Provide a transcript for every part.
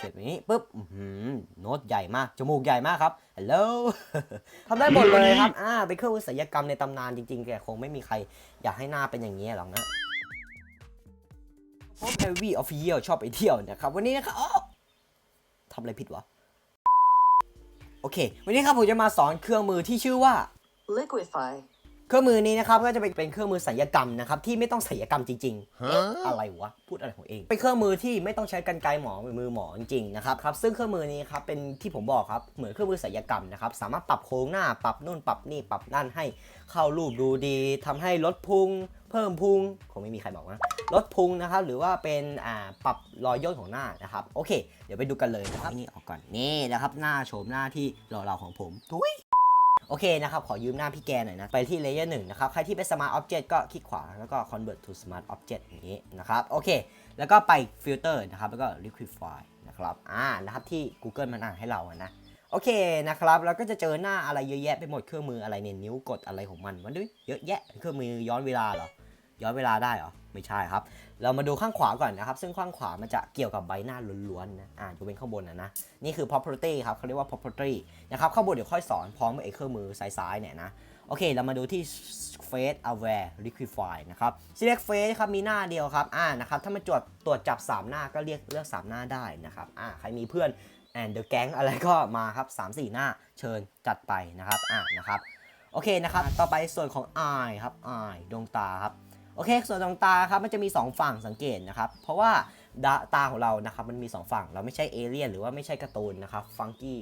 เขียนแบบนี้ปุ๊บโน้ตใหญ่มาก จมูกใหญ่มากครับฮัลโหลทำได้หมดเลยครับ อ่า เป็นเครื่องมือศัลยกรรมในตำนานจริงๆแกคงไม่มีใครอยากให้หน้าเป็นอย่างนี้หรอกนะเพราะ Heavy Official ชอบไปเที่ยวนะครับ วันนี้นะครับอ้อทำอะไรผิดวะ โอเค วันนี้ครับผมจะมาสอนเครื่องมือที่ชื่อว่า Liquify. เครื่องมือนี้นะครับก็จะเป็นเป็นเครื่องมือศัลยกรรมนะครับที่ไม่ต้องศัลยกรรมจริงๆเอ๊ะอะไรวะพูดอะไรของเอง เป็นเครื่องมือที่ไม่ต้องใช้กรรไกรหมอหรือมือหมอจริงๆนะครับครับซึ่งเครื่องมือนี้ครับเป็นที่ผมบอกครับเหมือนเครื่องมือศัลยกรรมนะครับสามารถปรับโครงหน้าปรับนู่นปรับนี่ปรับนั่นให้เข้ารูปดูดีทำให้ลดพุงเพิ่มพุงคงไม่มีใครบอกนะลดพุงนะครับหรือว่าเป็นอ่าปรับรอยย่นของหน้านะครับโอเค เดี๋ยวไปดูกันเลยนะครับนี่ออกก่อนนี่นะครับหน้าโฉมหน้าที่หล่อๆของผมทุย โอเคนะครับขอยืมหน้าพี่แกหน่อยนะไปที่เลเยอร์หนึ่งนะครับใครที่เป็น Smart Object ก็คลิกขวาแล้วก็ Convert to Smart Object อย่างนี้นะครับโอเค แล้วก็ไป Filter นะครับแล้วก็ Liquify นะครับอ่านะครับที่ Google มันอ่านให้เราอะนะโอเคนะครับเราก็จะเจอหน้าอะไรเยอะแยะไปหมดเครื่องมืออะไรเนี่ยนิ้วกดอะไรของมันมันด้วยเยอะแยะเครื่องมือย้อนเวลาเหรอ ย้อนเวลาได้เหรอ ไม่ใช่ครับ เรามาดูข้างขวาก่อนนะครับ ซึ่งข้างขวามันจะเกี่ยวกับใบหน้าล้วนๆนะ อ่าจะเป็นข้างบนนะนะ นี่คือ property ครับเขาเรียกว่า property นะครับข้างบนเดี๋ยวค่อยสอนพร้อมกับไอ้เครื่องมือซ้ายๆเนี่ยนะ โอเค เรามาดูที่ face aware liquify นะครับ select face ครับ มีหน้าเดียวครับ อ่า นะครับ ถ้ามาตรวจตรวจจับ 3 หน้าก็เรียกเลือก 3 หน้าได้นะครับ อ่า ใครมีเพื่อน and the gang อะไรก็มาครับ 3-4 หน้า เชิญจัดไปนะครับ อ่านะครับ โอเคนะครับ ต่อไปส่วนของ eye ครับ eye ดวงตาครับ อเคส่วนดวงตาครับมันจะมี 2 ฝั่งสังเกตนะครับ เพราะว่าตาของเรานะครับมันมี 2 ฝั่งเราไม่ใช่เอเลี่ยนหรือว่าไม่ใช่การ์ตูนนะครับฟังกี้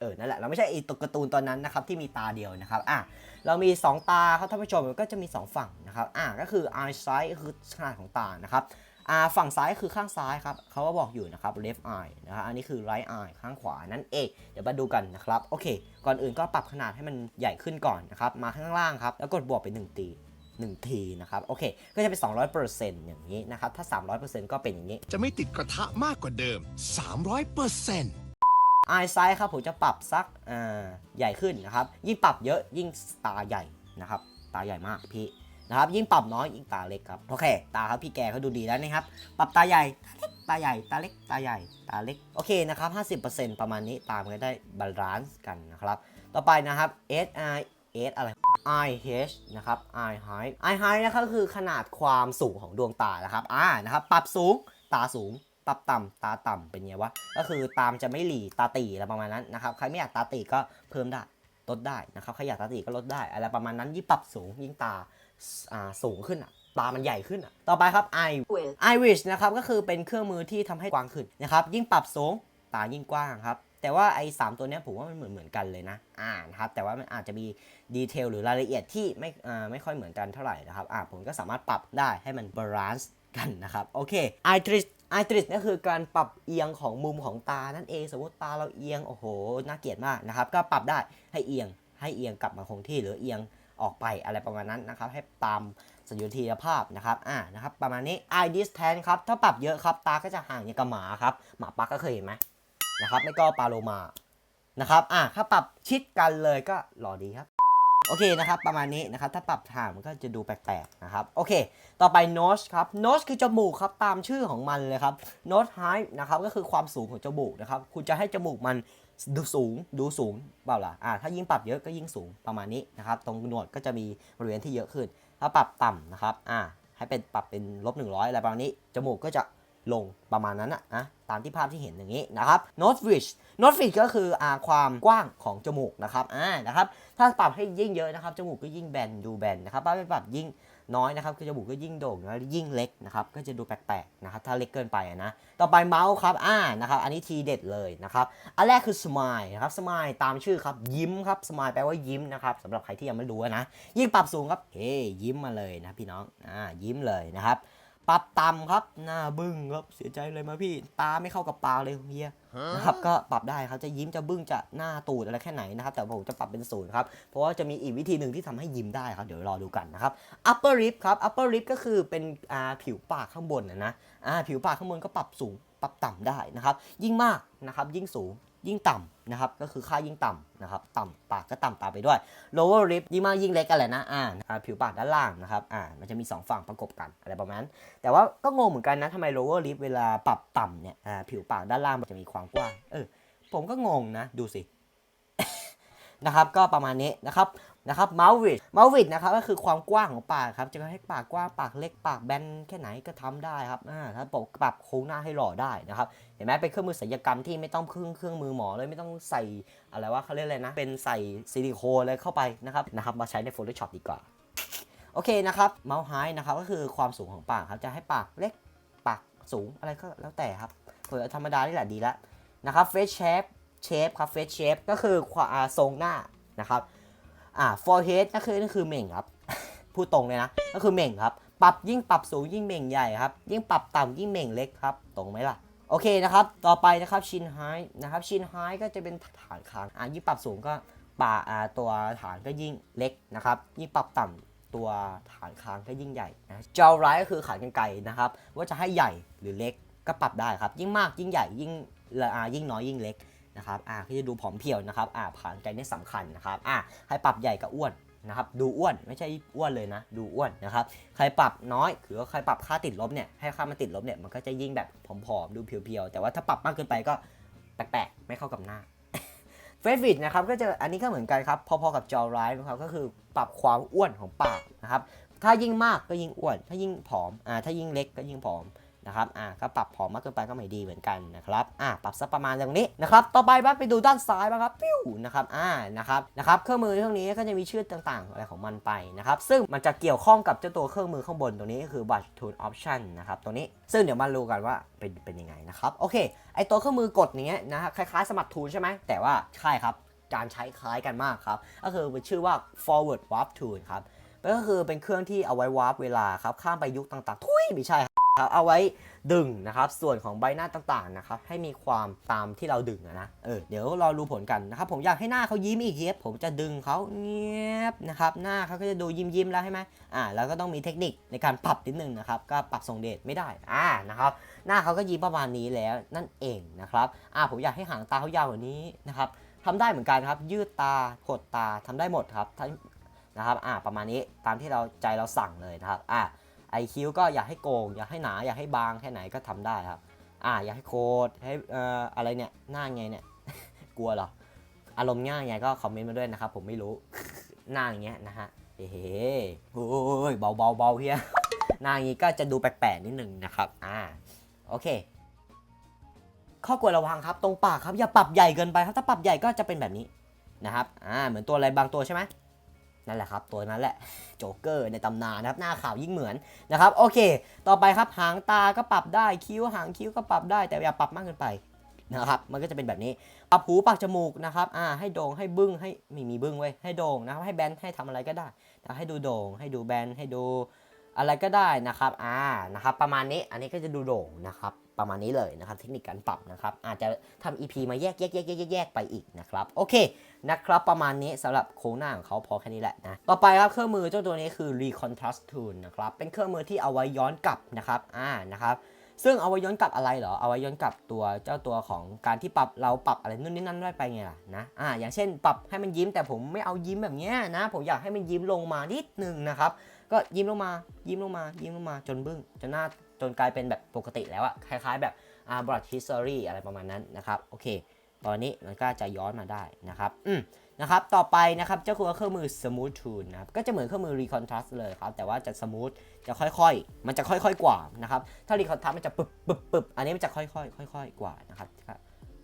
เออนั่นแหละเราไม่ใช่ไอตัวการ์ตูนตอนนั้นนะครับที่มีตาเดียวนะครับอะเรามี 2 ตาครับท่านผู้ชมก็จะมี 2 ฝั่งนะครับอะก็คือ eye size คือขนาดของตานะครับอ่าฝั่งซ้ายคือข้างซ้ายครับเขาก็บอกอยู่นะครับ left eye นะครับอันนี้คือ right eye ข้างขวานั่นเองเดี๋ยวมาดูกันนะครับโอเค ก่อนอื่นก็ปรับขนาดให้มันใหญ่ขึ้นก่อนนะครับมาข้างล่างครับแล้วกดบวกไป1ตี 1 ทีนะครับ โอเค ก็จะเป็น 200%อย่างนี้นะครับ ถ้า 300%ก็เป็นอย่างนี้ จะไม่ติดกระทะมากกว่าเดิม 300เปอร์เซ็นต์ไอไซส์ครับผมจะปรับสักอ่าใหญ่ขึ้นนะครับ ยิ่งปรับเยอะยิ่งตาใหญ่นะครับ ตาใหญ่มากพี่นะครับยิ่งปรับน้อยยิ่งตาเล็กครับโอเค ตาครับพี่แกเขาดูดีแล้วนะครับ ปรับตาใหญ่ตาใหญ่ตาเล็กตาใหญ่ตาเล็กโอเคนะครับ50%ประมาณนี้ตามนก็ได้บาลานซ์กันนะครับ ต่อไปนะครับ S I S อะไร I H นะครับ I height I height นะครับก็คือขนาดความสูงของดวงตานะครับอ่านะครับปรับสูงตาสูงปรับต่ำตาต่ำเป็นไงวะก็คือตามจะไม่หลีตาตีอะไรประมาณนั้นนะครับใครไม่อยากตาตีก็เพิ่มได้ลดได้นะครับใครอยากตาตีก็ลดได้อะไรประมาณนั้นยิ่งปรับสูงยิ่งตาอ่าสูงขึ้นอะตามันใหญ่ขึ้นอะต่อไปครับ I With. iris นะครับก็คือเป็นเครื่องมือที่ทำให้กว้างขึ้นนะครับยิ่งปรับสูงตายิ่งกว้างครับ แต่ว่าไอ้สามตัวเนี้ยผมว่ามันเหมือนเหมือนกันเลยนะอ่านะครับแต่ว่ามันอาจจะมีดีเทลหรือรายละเอียดที่ไม่อ่าไม่ค่อยเหมือนกันเท่าไหร่นะครับอ่าผมก็สามารถปรับได้ให้มันบาลานซ์กันนะครับโอเค iris iris ก็คือการปรับเอียงของมุมของตานั่นเองสมมติตาเราเอียงโอ้โหน่าเกลียดมากนะครับก็ปรับได้ให้เอียงให้เอียงกลับมาคงที่หรือเอียงออกไปอะไรประมาณนั้นนะครับให้ตามสัญญาทีภาพนะครับ อ่า นะครับ ประมาณนี้ eye distance ครับ ถ้าปรับเยอะครับ ตาก็จะห่างอย่างกับหมาครับ หมาปักก็เคยเห็นไหม นะครับ ไม่ก็ปลาโลมานะครับอ่าถ้าปรับชิดกันเลยก็หล่อดีครับ โอเคนะครับ ประมาณนี้นะครับ ถ้าปรับห่างมันก็จะดูแปลกๆนะครับ โอเค ต่อไป nose ครับ nose คือจมูกครับ ตามชื่อของมันเลยครับ nose height นะครับ ก็คือความสูงของจมูกนะครับ คุณจะให้จมูกมันดูสูง ดูสูง เปล่าล่ะ อ่า ถ้ายิ่งปรับเยอะก็ยิ่งสูง ประมาณนี้นะครับ ตรงหนวดก็จะมีบริเวณที่เยอะขึ้น ถ้าปรับต่ำนะครับ อ่า ให้เป็นปรับเป็นลบ100อะไรประมาณนี้ จมูกก็จะ ลงประมาณนั้นนะนะตามที่ภาพที่เห็นอย่างนี้นะครับ nose ridge nose ridge ก็คืออ่าความกว้างของจมูกนะครับอ่านะครับถ้าปรับให้ยิ่งเยอะนะครับจมูกก็ยิ่งแบนดูแบนนะครับถ้าไปปรับยิ่งน้อยนะครับคือจมูกก็ยิ่งโด่งแล้วยิ่งเล็กนะครับก็จะดูแปลกๆนะครับถ้าเล็กเกินไปนะต่อไปเมาส์ครับอ่านะครับอันนี้ทีเด็ดเลยนะครับอันแรกคือ smile นะครับ smile ตามชื่อครับยิ้มครับ smile แปลว่ายิ้มนะครับสำหรับใครที่ยังไม่รู้นะยิ่งปรับสูงครับเฮ้ยิ้มมาเลยนะพี่น้องอ่ายิ้มเลยนะครับ ปรับต่ำครับ หน้าบึ้งครับ เสียใจเลยมาพี่ ตาไม่เข้ากับปากเลยเฮียนะครับ ก็ปรับได้ครับจะยิ้มจะบึ้งจะหน้าตูดอะไรแค่ไหนนะครับ แต่ผมจะปรับเป็นศูนย์ครับ เพราะว่าจะมีอีกวิธีหนึ่งที่ทำให้ยิ้มได้ครับ เดี๋ยวรอดูกันนะครับ upper lip ครับ upper lip ก็คือเป็นอ่าผิวปากข้างบนนะนะอ่าผิวปากข้างบนก็ปรับสูงปรับต่ำได้นะครับ ยิ่งมากนะครับ ยิ่งสูง ยิ่งต่ำนะครับ ก็คือค่ายิ่งต่ำนะครับ ต่ำปากก็ต่ำตามไปด้วย lower lip ยิ่งมากยิ่งเล็กกันแหละนะ อ่า ผิวปากด้านล่างนะครับ อ่า มันจะมี 2 ฝั่งประกบกันอะไรประมาณนั้น แต่ว่าก็งงเหมือนกันนะทำไม lower lip เวลาปรับต่ำเนี่ย อ่า ผิวปากด้านล่างมันจะมีความกว้าง เออ ผมก็งงนะ ดูสิ นะครับก็ประมาณนี้นะครับนะครับ mouth width mouth width นะครับก็คือความกว้างของปากครับจะให้ปากกว้างปากเล็กปากแบนแค่ไหนก็ทำได้ครับอ่าถ้าปกปรับโครงหน้าให้หล่อได้นะครับเห็นไหมเป็นเครื่องมือศัลยกรรมที่ไม่ต้องพึ่งเครื่องมือหมอเลยไม่ต้องใส่อะไรว่าเขาเรียกอะไรนะ เป็นใส่ซิลิโคนเลยเข้าไปนะครับนะครับมาใช้ใน Photoshop ดีกว่าโอเคนะครับเมาส์ไฮนะครับก็คือความสูงของปากครับจะให้ปากเล็กปากสูงอะไรก็แล้วแต่ครับเผื่อธรรมดานี่แหละดีล้วนะครับ face shape shape ครับ face shape ก็คือความทรงหน้านะครับอ่า forehead ก็คือนั่นคือเม่งครับ พูดตรงเลยนะ ก็คือเม่งครับ ปรับยิ่งปรับสูงยิ่งเม่งใหญ่ครับ ยิ่งปรับต่ำยิ่งเม่งเล็กครับ ตรงไหมล่ะ โอเคนะครับ ต่อไปนะครับชินไฮนะครับชินไฮก็จะเป็นฐานคางอะยิ่งปรับสูงก็ปาอ่าตัวฐานก็ยิ่งเล็กนะครับ ยิ่งปรับต่ำตัวฐานคางก็ยิ่งใหญ่นะจอไรก็คือขานกันไกรนะครับ ว่าจะให้ใหญ่หรือเล็กก็ปรับได้ครับ ยิ่งมากยิ่งใหญ่ยิ่งละอ่ายิ่งน้อยยิ่งเล็ก นะครับอ่าที่จะดูผอมเพียวนะครับอ่าขานไกรนี่สำคัญนะครับอ่าให้ปรับใหญ่กับอ้วนนะครับดูอ้วนไม่ใช่อ้วนเลยนะ ดูอ้วนนะครับใครปรับน้อยคือใครปรับค่าติดลบเนี่ยให้ค่ามันติดลบเนี่ยมันก็จะยิ่งแบบผอมๆดูเพียวๆแต่ว่าถ้าปรับมากเกินไปก็แปลกๆไม่เข้ากับหน้าเฟสวิดนะครับก็จะอันนี้ก็เหมือนกันครับพอๆกับจอไรท์นะครับก็คือปรับความอ้วนของปากนะครับถ้ายิ่งมากก็ยิ่งอ้วน ถ้ายิ่งผอมอ่าถ้ายิ่งเล็กก็ยิ่งผอม นะครับอ่าก็ปรับผอมมากเกินไปก็ไม่ดีเหมือนกันนะครับอ่าปรับสักประมาณตรงนี้นะครับต่อไปบ้างไปดูด้านซ้ายบ้างครับปิ้วนะครับอ่านะครับนะครับเครื่องมือเครื่องนี้ก็จะมีชื่อต่างๆ อะไรของมันไปนะครับซึ่งมันจะเกี่ยวข้องกับเจ้าตัวเครื่องมือข้างบนตรงนี้ก็คือ Batch Tool Option นะครับตัวนี้ซึ่งเดี๋ยวมาดูกันว่าเป็นเป็นยังไงนะครับโอเคไอตัวเครื่องมือกดเนี้ยนะคล้ายๆสมัครทูลใช่ไหมแต่ว่าใช่ครับการใช้คล้ายกันมากครับ ก็คือเป็นชื่อว่า forward warp tool ครับก็คือเป็นเครื่องที่เอาไว้วาร์ปเวลาครับ ข้ามไปยุคต่างๆ ทุยไม่ใช่ ครับเอาไว้ดึงนะครับส่วนของใบหน้าต่างๆนะครับให้มีความตามที่เราดึงนะเออเดี๋ยวรอรู้ผลกันนะครับผมอยากให้หน้าเขายิ้มอีกเย็บผมจะดึงเขาเงียบนะครับหน้าเขาก็จะดูยิ้มยิ้มๆแล้วใช่ไหมอ่าแล้วก็ต้องมีเทคนิคในการปรับนิดนึงนะครับก็ปรับทรงเดชไม่ได้อ่านะครับหน้าเขาก็ยิ้มประมาณนี้แล้วนั่นเองนะครับอ่าผมอยากให้หางตาเขายาวกว่านี้นะครับทำได้เหมือนกันครับยืดตาหดตาทำได้หมดครับนะครับอ่าประมาณนี้ตามที่เราใจเราสั่งเลยนะครับอ่า ไอคิ้วก็อยากให้โกงอยากให้หนาอยากให้บางแค่ไหนก็ทำได้ครับ อ่าอยากให้โคดให้อ่ออะไรเนี่ยหน้าไงเนี่ยกลัวเหรออารมณ์ง่ายไงก็คอมเมนต์มาด้วยนะครับผมไม่รู้หน้าอย่างเงี้ยนะฮะเฮ้โอ้ยเบาเบาเบาเฮียหน้าอย่างงี้ก็จะดูแปลกๆนิดนึงนะครับอ่าโอเค ข้อควรระวังครับตรงปากครับอย่าปรับใหญ่เกินไปครับถ้าปรับใหญ่ก็จะเป็นแบบนี้นะครับอ่าเหมือนตัวอะไรบางตัวใช่ไหม นั่นแหละครับ ตัวนั้นแหละโจ๊กเกอร์ในตำนานนะครับ หน้าขาวยิ่งเหมือนนะครับ โอเค ต่อไปครับหางตาก็ปรับได้คิ้วหางคิ้วก็ปรับได้ แต่อย่าปรับมากเกินไปนะครับมันก็จะเป็นแบบนี้ปรับหูปากจมูกนะครับอ่าให้โด่งให้บึ้งให้ไม่มีบึ้งเว้ยให้โด่งนะครับให้แบนให้ทำอะไรก็ได้นะให้ดูโด่งให้ดูแบนให้ดูอะไรก็ได้นะครับอ่านะครับ ประมาณนี้อันนี้ก็จะดูโด่งนะครับ ประมาณนี้เลยนะครับ เทคนิคการปรับนะครับ อาจจะทำ EP มาแยกแยกแยกแยกแยกไปอีกนะครับ โอเคนะครับประมาณนี้สำหรับโครงหน้าของเขาพอแค่นี้แหละนะ ต่อไปครับเครื่องมือเจ้าตัวนี้คือ Recontrast Tool นะครับ เป็นเครื่องมือที่เอาไว้ย้อนกลับนะครับอ่านะครับซึ่งเอาไว้ย้อนกลับอะไรเหรอ เอาไว้ย้อนกลับตัวเจ้าตัวของการที่ปรับเราปรับอะไรนู่นนี่นั่นได้ไปไงล่ะนะ อ่า อย่างเช่นปรับให้มันยิ้มแต่ผมไม่เอายิ้มแบบเนี้ยนะ ผมอยากให้มันยิ้มลงมานิดนึงนะครับ ก็ยิ้มลงมา ยิ้มลงมา ยิ้มลงมาจนบึ้งจนหน้า จนกลายเป็นแบบปกติแล้วอะคล้ายๆ แบบอ่า blood history อะไรประมาณนั้นนะครับโอเค ตอนนี้มันก็จะย้อนมาได้นะครับอืมนะครับต่อไปนะครับเจ้าคือเครื่องมือ smooth tool นะครับก็จะเหมือนเครื่องมือ recontrast เลยครับแต่ว่าจะ smooth จะค่อยๆ มันจะค่อยๆกว่านะครับถ้า recontrast มันจะปึบปึบปึบอันนี้มันจะค่อยๆค่อยๆกว่านะครับ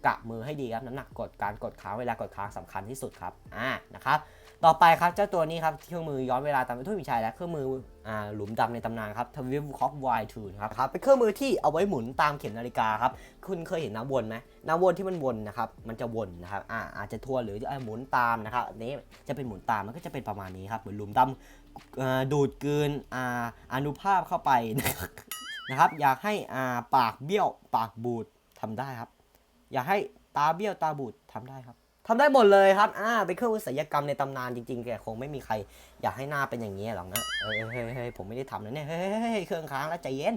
กะมือให้ดีครับน้ำหนักกดการกดค้างเวลากดค้างสำคัญที่สุดครับอ่านะครับ ต่อไปครับเจ้าตัวนี้ครับเครื่องมือย้อนเวลาตามทุกวิชัยและเครื่องมืออ่าหลุมดำในตำนานครับทวิมคอกไวทูนครับครับเป็นเครื่องมือที่เอาไว้หมุนตามเข็มนาฬิกาครับคุณเคยเห็นน้ำวนไหมน้ำวนที่มันวนนะครับมันจะวนนะครับอ่าอาจจะทั่วหรือจะหมุนตามนะครับอันนี้จะเป็นหมุนตามมันก็จะเป็นประมาณนี้ครับเหมือนหลุมดำดูดกลืนอ่าอนุภาพเข้าไปนะครับอยากให้อ่าปากเบี้ยวปากบูดทำได้ครับ อยากให้ตาเบี้ยวตาบูดทำได้ครับ ทำได้หมดเลยครับ อ่า เป็นเครื่องมือศัลยกรรมในตำนานจริงๆแต่คงไม่มีใครอยากให้หน้าเป็นอย่างนี้หรอกนะ เฮ้ยเฮ้ยผมไม่ได้ทำนะเนี่ย เฮ้ยเครื่องค้างแล้วใจเย็น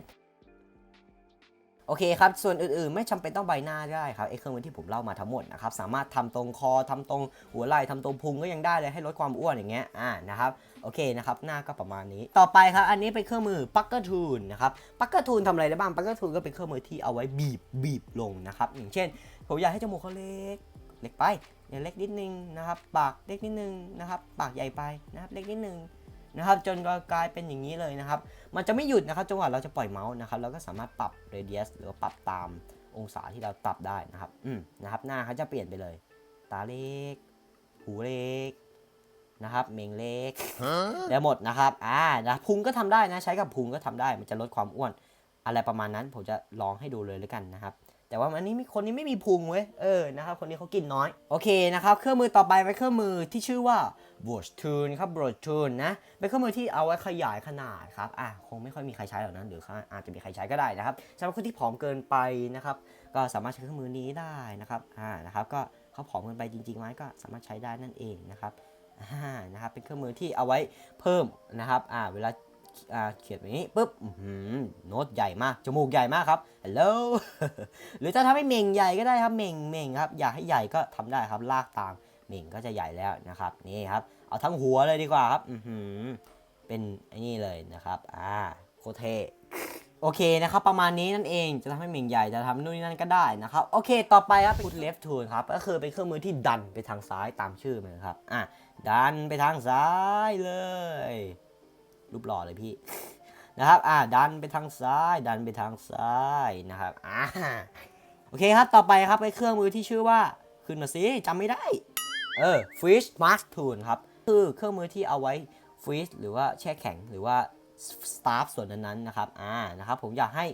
โอเคครับ ส่วนอื่นๆ ไม่จำเป็นต้องใบหน้าได้ครับไอ้เครื่องมือที่ผมเล่ามาทั้งหมดนะครับ สามารถทำตรงคอทำตรงหัวไหล่ทำตรงพุงก็ยังได้เลยให้ลดความอ้วนอย่างเงี้ย อ่า นะครับ โอเคนะครับ หน้าก็ประมาณนี้ ต่อไปครับ อันนี้เป็นเครื่องมือปักเกอร์ทูนนะครับ ปักเกอร์ทูนทำอะไรได้บ้าง ปักเกอร์ทูนก็เป็นเครื่องมือที่เอาไว้บีบบีบลงนะครับ อย่างเช่น ผมอยากให้จมูกเขาเล็กเล็กไป อย่าเล็กนิดนึงนะครับปากเล็กนิดนึงนะครับปากใหญ่ไปนะครับเล็กนิดนึงนะครับจนกลายเป็นอย่างนี้เลยนะครับ มันจะไม่หยุดนะครับจนกว่าเราจะปล่อยเมาส์นะครับเราก็สามารถปรับ radius หรือว่าปรับตามองศาที่เราปรับได้นะครับอืมนะครับหน้าเขาจะเปลี่ยนไปเลย ตาเล็ก หูเล็กนะครับเมงเล็กได้หมดนะครับอ่านะพุงก็ทำได้นะใช้กับพุงก็ทำได้มันจะลดความอ้วน อะไรประมาณนั้นผมจะลองให้ดูเลยแล้วกันนะครับ แต่ว่าอันนี้มีคนนี้ไม่มีพุงเว้ย เออ นะครับ คนนี้เขากินน้อย โอเคนะครับ เครื่องมือต่อไปเป็นเครื่องมือที่ชื่อว่า b r o s h t o o l ครับ b r o s h t o o l นะ เป็นเครื่องมือที่เอาไว้ขยายขนาดครับ อะ คงไม่ค่อยมีใครใช้หรอกนะหรืออาจจะมีใครใช้ก็ได้นะครับสำหรับคนที่ผอมเกินไปนะครับ ก็สามารถใช้เครื่องมือนี้ได้นะครับ อ่า นะครับ ก็เขาผอมเกินไปจริงๆไหมก็สามารถใช้ได้นั่นเองนะครับ อ่า นะครับ เป็นเครื่องมือที่เอาไว้เพิ่มนะครับ อ่า เวลา เขียนแบบนี้ปุ๊บโน้ตใหญ่มาก จมูกใหญ่มากครับฮัลโหลหรือจะทำให้เม่งใหญ่ก็ได้ครับเม่งเม่งครับ อยากให้ใหญ่ก็ทำได้ครับ ลากตามเม่งก็จะใหญ่แล้วนะครับ นี่ครับ เอาทั้งหัวเลยดีกว่าครับอืเป็นไอ้นี่เลยนะครับ อ่า โคเทโอเคนะครับ ประมาณนี้นั่นเองจะทำให้เม่งใหญ่จะทำนู่นนี่นั่นก็ได้นะครับ โอเค ต่อไปครับ put left tool ครับ ก็คือเป็นเครื่องมือที่ดันไปทางซ้ายตามชื่อมันครับ อะดันไปทางซ้ายเลย รูปหล่อเลยพี่นะครับ อ่า ดันไปทางซ้าย ดันไปทางซ้ายนะครับ อ่า โอเคครับ ต่อไปครับเป็นเครื่องมือที่ชื่อว่า ขึ้นมาสิจำไม่ได้ เออ fish mask tool ครับ คือเครื่องมือที่เอาไว้ freeze หรือว่าแช่แข็งหรือว่า staff ส่วนนั้นๆนะครับ อ่า นะครับ ผมอยากให้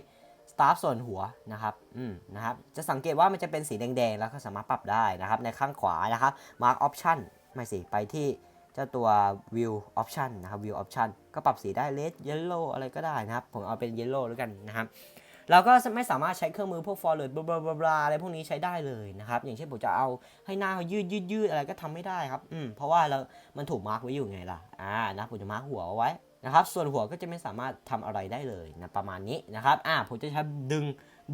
staff ส่วนหัวนะครับ อืม นะครับ จะสังเกตว่ามันจะเป็นสีแดงๆ แล้วก็สามารถปรับได้นะครับ ในข้างขวานะครับ mark option ไม่สิ ไปที่ เจ้าตัว view option นะครับ view option ก็ปรับสีได้ red yellow อะไรก็ได้นะครับ ผมเอาเป็น yellow แล้วกันนะครับ เราก็ไม่สามารถใช้เครื่องมือพวก forward บลาบลาบลาอะไรพวกนี้ใช้ได้เลยนะครับ อย่างเช่นผมจะเอาให้หน้าเขายืดยืดยืดอะไรก็ทำไม่ได้ครับ อืม เพราะว่าเรา มันถูกมาร์กไว้อยู่ไงล่ะ อ่า นะ ผมจะมาร์กหัวเอาไว้นะครับ ส่วนหัวก็จะไม่สามารถทำอะไรได้เลยนะ ประมาณนี้นะครับ อ่า ผมจะใช้ดึง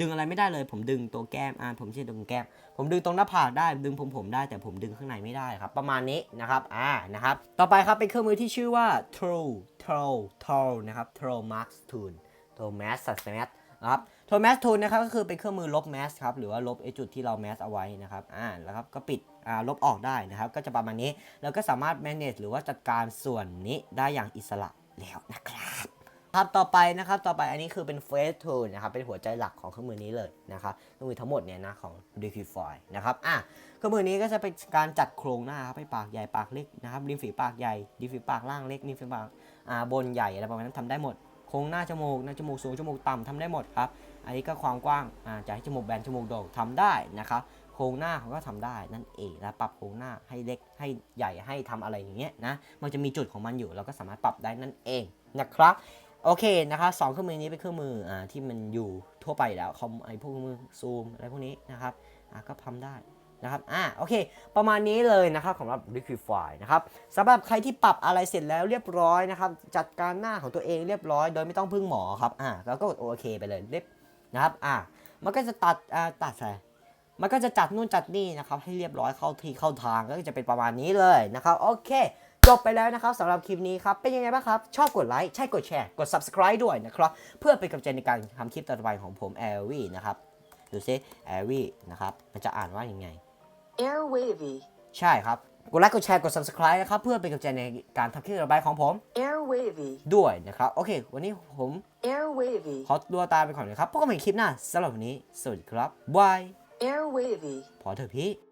ดึงอะไรไม่ได้เลย ผมดึงตัวแก้มอ่าผมไม่ใช่ดึงแก้ม ผมดึงตรงหน้าผากได้ ดึงผมผมได้แต่ผมดึงข้างในไม่ได้ครับ ประมาณนี้นะครับอ่านะครับ ต่อไปครับเป็นเครื่องมือที่ชื่อว่า Troll Troll Troll นะครับ Troll Mask Tool Troll Mask s m a s นะครับทนแมสทูลนะครับก็คือเป็นเครื่องมือลบแมสครับหรือว่าลบไอจุดที่เราแมสเอาไว้นะครับอ่าแล้วครับก็ปิดอ่าลบออกได้นะครับ ก็จะประมาณนี้ แล้วก็สามารถ manage หรือว่าจัดการส่วนนี้ได้อย่างอิสระแล้วนะครับ ครับต่อไปนะครับต่อไปอันนี้คือเป็น Face t o o นะครับเป็นหัวใจหลักของเครื่องมือนี้เลยนะครับเครื่องมือทั้งหมดเนี่ยนะของ d e q u i f y นะครับอะเครื่องมือนี้ก็จะเป็นการจัดโครงหน้าครับให้ปากใหญ่ปากเล็กนะครับริมฝีปากใหญ่ริมฝีปากล่างเล็กริมฝีปากอ่าบนใหญ่อะไรประมาณนั้นทำได้หมดโครงหน้าจมูกหน้าจมูกสูงจมูกต่ำทำได้หมดครับอันนี้ก็ความกว้างอ่าจะให้จมูกแบนจมูกโด่งทำได้นะครับโครงหน้าเขาก็ทำได้นั่นเองนะปรับโครงหน้าให้เล็กให้ใหญ่ให้ทำอะไรอย่างเงี้ยนะมันจะมีจุดของมันอยู่เราก็สามารถปรับได้นั่นเองนะครับ โอเคนะครับสองเครื่องมือนี้เป็นเครื่องมืออ่าที่มันอยู่ทั่วไปแล้วคอมไอพวกมือซูมอะไรพวกนี้นะครับอ่าก็ทำได้นะครับอ่าโอเค ประมาณนี้เลยนะครับสำหรับ Liquify นะครับสำหรับใครที่ปรับอะไรเสร็จแล้วเรียบร้อยนะครับ จัดการหน้าของตัวเองเรียบร้อย โดยไม่ต้องพึ่งหมอครับอ่าแล้วก็กดโอเคไปเลยเรียบนะครับอ่ามันก็จะตัดอ่าตัดอะไรมันก็จะจัดนู่นจัดนี่นะครับให้เรียบร้อยเข้าที่เข้าทางก็จะเป็นประมาณนี้เลยนะครับโอเค จบไปแล้วนะครับสำหรับคลิปนี้ครับ เป็นยังไงบ้างครับ ชอบกดไลค์ ใช่กดแชร์ กด subscribe ด้วยนะครับ เพื่อเป็นกำลังใจในการทำคลิปต่อไปของผมแอลวี่นะครับ ดูซิแอลวี่นะครับ มันจะอ่านว่ายังไง Air wavy. ใช่ครับ กดไลค์ กดแชร์ กด subscribe นะครับ เพื่อเป็นกำลังใจในการทำคลิปต่อไปของผม Air wavy. ด้วยนะครับ โอเค วันนี้ผม Air wavy. ขอตัวตามไปก่อนนะครับพบกันใหม่คลิปหน้าสำหรับวันนี้ สวัสดีครับบาย Air wavy. พอเถอะพี่